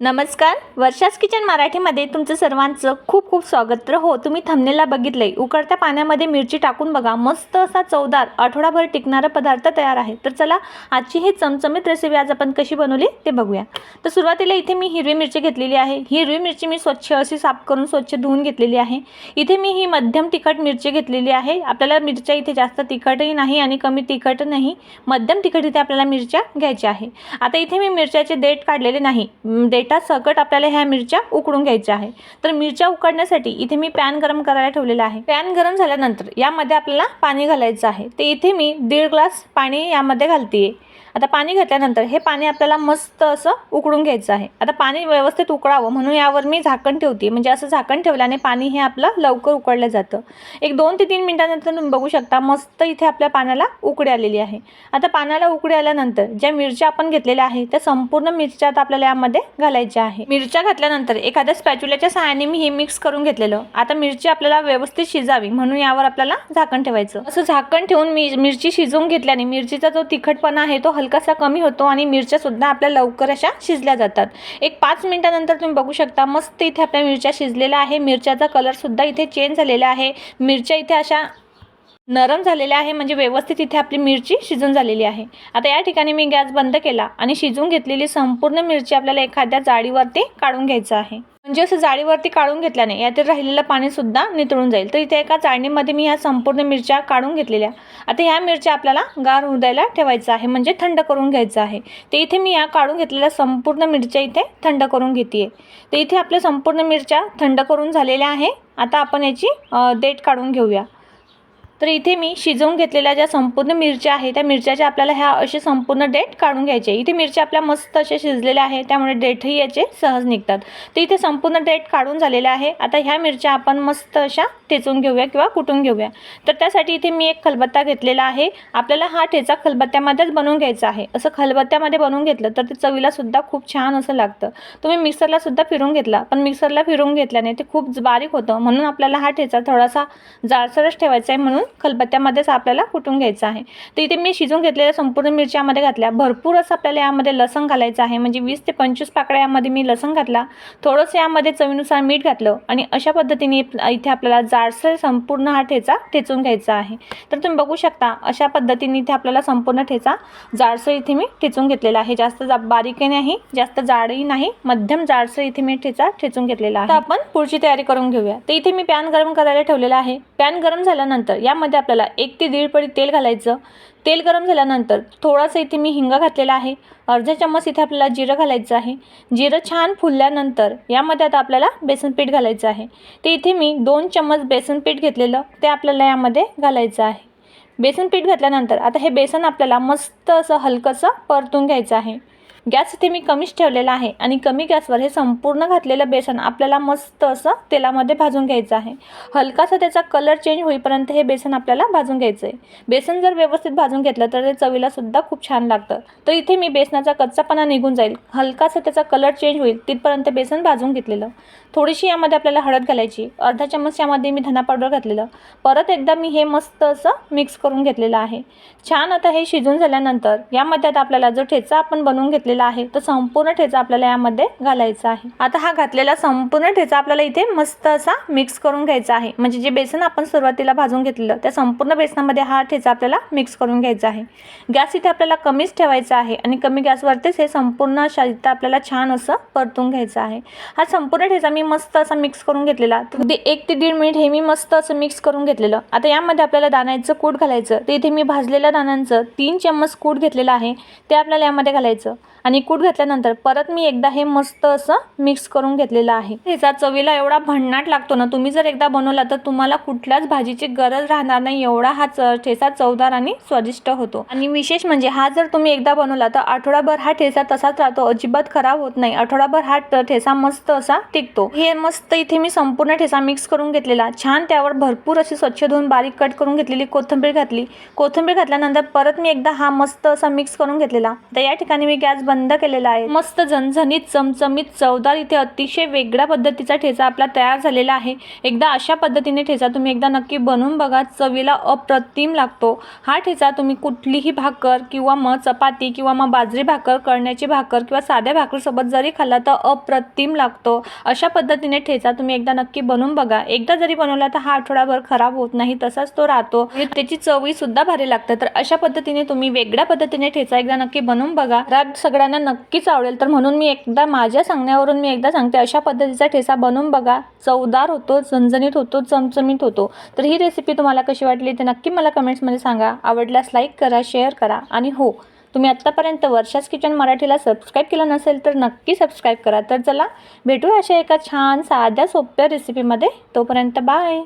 नमस्कार. वर्षास किचन मराठीमध्ये तुमचं सर्वांचं खूप खूप स्वागत. तर हो तुम्ही थंबनेलला बघितलंय. उकळत्या पाण्यामध्ये मिरची टाकून बघा. मस्त असा चवदार आठवडाभर टिकणारा पदार्थ तयार आहे. तर चला आजची ही चमचमीत रेसिपी आज आपण कशी बनवली ते बघूया. तर सुरुवातीला इथे मी हिरवी मिरची घेतलेली आहे. ही हिरवी मिरची मी स्वच्छ अशी साफ करून स्वच्छ धुवून घेतलेली आहे. इथे मी ही मध्यम तिखट मिरची घेतलेली आहे. आपल्याला मिरच्या इथे जास्त तिखटही नाही आणि कमी तिखट नाही. मध्यम तिखट इथे आपल्याला मिरच्या घ्यायच्या आहे. आता इथे मी मिरच्याचे देठ काढलेले नाही. देठ सकट आपल्याला ह्या मिरच्या उकडून घ्यायच्या आहे. तर मिरच्या उकडण्यासाठी इथे मी पॅन गरम करायला ठेवलेला आहे. पॅन गरम झाल्यानंतर यामध्ये आपल्याला पाणी घालायचं आहे. ते इथे मी दीड ग्लास पाणी यामध्ये घालते आता पाणी घातल्यानंतर हे पाणी आपल्याला मस्त असं उकडून घ्यायचं आहे. आता पाणी व्यवस्थित उकळावं म्हणून यावर मी झाकण ठेवते. म्हणजे असं झाकण ठेवल्याने पाणी हे आपलं लवकर उकळलं जातं. एक दोन ते तीन मिनटानंतर तुम्ही बघू शकता मस्त इथे आपल्या पाण्याला उकडी आलेली आहे. आता पाण्याला उकडी आल्यानंतर ज्या मिरच्या आपण घेतलेल्या आहे त्या संपूर्ण मिरच्या आता आपल्याला यामध्ये घालायच्या आहे मिरच्या घातल्यानंतर एखाद्या स्पॅच्युल्याच्या सहाय्याने मी हे मिक्स करून घेतलेलं. आता मिरची आपल्याला व्यवस्थित शिजावी म्हणून यावर आपल्याला झाकण ठेवायचं. असं झाकण ठेवून मी मिरची शिजवून घेतल्याने मिरचीचा जो तिखटपणा आहे तो हलकासा कमी होतो आणि मिरच्यासुद्धा आपल्या लवकर अशा शिजल्या जातात. एक पाच मिनटानंतर तुम्ही बघू शकता मस्त इथे आपल्या मिरच्या शिजलेल्या आहे. मिरच्याचा कलरसुद्धा इथे चेंज झालेला आहे. मिरच्या इथे अशा नरम झालेले आहे म्हणजे व्यवस्थित इथे आपली मिरची शिजून झालेली आहे. आता या ठिकाणी मी गॅस बंद केला आणि शिजून घेतलेली संपूर्ण मिरची आपल्याला एखाद्या जाळीवरती काढून घ्यायचं आहे. म्हणजे असं जाळीवरती काढून घेतल्याने यातील राहिलेलं पाणीसुद्धा नितळून जाईल. तर इथे एका चाळणीमध्ये मी ह्या संपूर्ण मिरच्या काढून घेतलेल्या. आता ह्या मिरच्या आपल्याला गार होऊ ठेवायचं आहे म्हणजे थंड करून घ्यायचं आहे. ते इथे मी या काढून घेतलेल्या संपूर्ण मिरच्या इथे थंड करून घेते तर इथे आपल्या संपूर्ण मिरच्या थंड करून झालेल्या आहे. आता आपण याची देठ काढून घेऊया. तर इथे मी शिजवून घेतलेल्या ज्या संपूर्ण मिरच्या आहे त्या मिरच्याच्या आपल्याला ह्या असे संपूर्ण डेट काढून घ्यायचे इथे मिरच्या आपल्या मस्त अशा शिजलेल्या आहे त्यामुळे डेटही याचे सहज निघतात. तर इथे संपूर्ण डेट काढून झालेला आहे. आता ह्या मिरच्या आपण मस्त अशा ठेचून घेऊया किंवा कुटून घेऊया. तर त्यासाठी इथे मी एक खलबत्ता घेतलेला आहे. आपल्याला हा ठेचा खलबत्त्यामध्येच बनवून घ्यायचा आहे. असं खलबत्त्यामध्ये बनवून घेतलं तर ते चवीलासुद्धा खूप छान असं लागतं. तुम्ही मिक्सरलासुद्धा फिरून घेतला पण मिक्सरला फिरून घेतल्याने ते खूप बारीक होतं. म्हणून आपल्याला हा ठेचा थोडासा जाडसरच ठेवायचा आहे म्हणून खलबत्त्यामध्येच आपल्याला कुटून घ्यायचं आहे. तर इथे मी शिजून घेतलेल्या संपूर्ण मिरच्यामध्ये घातल्या. भरपूर असं आपल्याला यामध्ये लसण घालायचं आहे. म्हणजे वीस ते पंचवीस पाकळ्या यामध्ये मी लसण घातला. थोडंसं यामध्ये चवीनुसार मीठ घातलं आणि अशा पद्धतीने इथे आपल्याला जाडसर संपूर्ण हा ठेचा ठेचून घ्यायचा आहे. तर तुम्ही बघू शकता अशा पद्धतीने इथे आपल्याला संपूर्ण ठेचा जाडसर इथे मी ठेचून घेतलेला आहे. जास्त जा बारीकही नाही जास्त जाडही नाही मध्यम जाडसर इथे मी ठेचा ठेचून घेतलेला आहे. आपण पुढची तयारी करून घेऊया. तर इथे मी पॅन गरम करायला ठेवलेला आहे. पॅन गरम झाल्यानंतर या यामध्ये आपल्याला एक ते दीड पडी तेल घालायचं. तेल गरम झाल्यानंतर थोडासा इथे मी हिंग घातलेला आहे. अर्धा चम्मच इथे आपल्याला जिरं घालायचं आहे. जिरं छान फुलल्यानंतर यामध्ये आता आपल्याला बेसन पीठ घालायचं आहे. ते इथे मी दोन चम्मच बेसन पीठ घेतलेलं ते आपल्याला यामध्ये घालायचं आहे. बेसन पीठ घातल्यानंतर आता हे बेसन आपल्याला मस्त असं हलकंसं परतून घ्यायचं आहे. गॅस इथे मी कमीच ठेवलेला आहे आणि कमी गॅसवर हे संपूर्ण घातलेलं बेसन आपल्याला मस्त असं तेलामध्ये भाजून घ्यायचं आहे. हलकासा त्याचा कलर चेंज होईपर्यंत हे बेसन आपल्याला भाजून घ्यायचं आहे बेसन जर व्यवस्थित भाजून घेतलं तर ते चवीला सुद्धा खूप छान लागतं. तर इथे मी बेसनाचा कच्चापणा निघून जाईल. हलकासा त्याचा कलर चेंज होईल तिथपर्यंत बेसन भाजून घेतलेलं. थोडीशी यामध्ये आपल्याला हळद घालायची. अर्धा चम्मच यामध्ये मी धना पावडर घातलेलं. परत एकदा मी हे मस्त असं मिक्स करून घेतलेलं आहे. छान आता हे शिजून झाल्यानंतर यामध्ये आता आपल्याला जो ठेचा आपण बनवून घेतलेला आहे. तर संपूर्ण ठेचा आपल्याला यामध्ये घालायचा आहे. आता हा घातलेला संपूर्ण ठेचा आपल्याला इथे मस्त असा मिक्स करून घ्यायचा आहे. म्हणजे जे बेसन आपण सुरुवातीला भाजून घेतलेलं त्या संपूर्ण बेसनामध्ये हा ठेचा आपल्याला मिक्स करून घ्यायचा आहे. गॅस इथे आपल्याला कमीच ठेवायचा आहे आणि कमी गॅसवरतीच हे संपूर्ण साहित्य आपल्याला छान असं परतून घ्यायचं आहे. हा संपूर्ण ठेचा मी मस्त असा मिक्स करून घेतलेला. तर ते एक ते दीड मिनिट हे मी मस्त असं मिक्स करून घेतलेलं. आता यामध्ये आपल्याला दाण्याचं कूट घालायचं. ते इथे मी भाजलेल्या दाण्यांचं तीन चम्मच कूट घेतलेलं आहे. ते आपल्याला यामध्ये घालायचं. आणि कूट घातल्यानंतर परत मी एकदा हे मस्त असं मिक्स करून घेतलेलं आहे. ह्याचा चवीला एवढा भन्नाट लागतो ना तुम्ही जर एकदा बनवला तर तुम्हाला कुठल्याच भाजीची गरज राहणार नाही. एवढा हा च ठेचा चवदार आणि स्वादिष्ट होतो. आणि विशेष म्हणजे हा जर तुम्ही एकदा बनवला तर आठवडाभर हा ठेचा तसाच राहतो. अजिबात खराब होत नाही. आठवडाभर हा ठेसा ठेचा मस्त असा टिकतो. हे मस्त इथे मी संपूर्ण ठेचा मिक्स करून घेतलेला. छान त्यावर भरपूर अशी स्वच्छ धुवून बारीक कट करून घेतलेली कोथिंबीर घातली. कोथिंबीर घातल्यानंतर परत मी एकदा हा मस्त असा मिक्स करून घेतलेला. तर या ठिकाणी मी गॅस बंद केलेला आहे. मस्त झणझणीत चमचमीत चवदार इथे अतिशय वेगळ्या पद्धतीचा ठेचा आपला तयार झालेला आहे. एकदा अशा पद्धतीने ठेचा तुम्ही एकदा नक्की बनवून बघा चवीला अप्रतिम लागतो. हा ठेचा तुम्ही कुठलीही भाकर किंवा मग चपाती किंवा मग बाजरी भाकर कळण्याची भाकर किंवा साध्या भाकरीसोबत जरी खाल्ला तर अप्रतिम लागतो. अशा पद्धतीने ठेचा तुम्ही एकदा नक्की बनवून बघा. एकदा जरी बनवला तर हा आठवडाभर खराब होत नाही तसाच तो राहतो. त्याची चवही सुद्धा भारी लागते. तर अशा पद्धतीने तुम्ही वेगळ्या पद्धतीने ठेचा एकदा नक्की बनवून बघा. रात सगळ्यांना नक्कीच आवडेल. तर म्हणून मी एकदा माझ्या सांगण्यावरून मी एकदा सांगते अशा पद्धतीचा ठेसा बनवून बघा. चवदार होतो झणझणीत होतो चमचमीत होतो. तर ही रेसिपी तुम्हाला कशी वाटली ते नक्की मला कमेंट्समध्ये सांगा. आवडल्यास लाईक करा शेअर करा. आणि हो तुम्ही आत्तापर्यंत वर्षास किचन मराठीला सबस्क्राईब केलं नसेल तर नक्की सबस्क्राईब करा. तर चला भेटूया अशा एका छान साध्या सोप्या रेसिपीमध्ये तोपर्यंत बाय